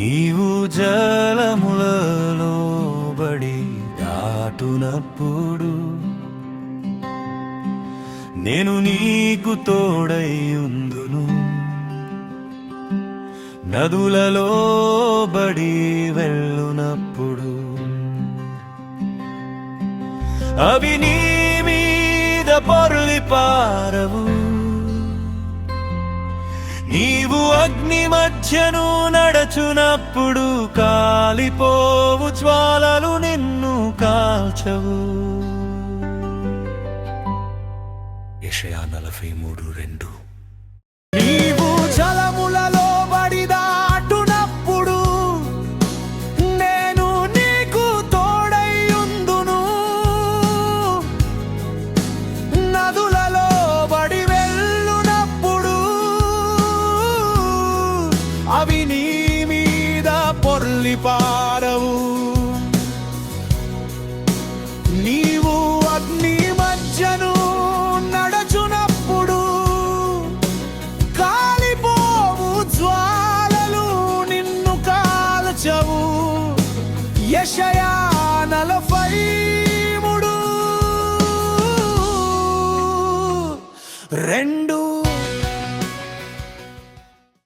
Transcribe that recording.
నీవు జలములలో బడి దాటునప్పుడు నేను నీకు తోడై ఉందును. నదులలో బడి వెళ్ళునప్పుడు అవి నీ మీద పొర్లి పారవు. నీవు అగ్ని మధ్యను నడచునప్పుడు కాలిపోవు జ్వాలలు నిన్ను కాల్చవు. యషయా నలభై మూడు రెండు. అవి నీ మీద పొర్లి పారవు. నీవు అగ్ని మధ్యను నడచునప్పుడు కాలిపోవు జ్వాలలు నిన్ను కాల్చవు. యషయా నలభై మూడు రెండు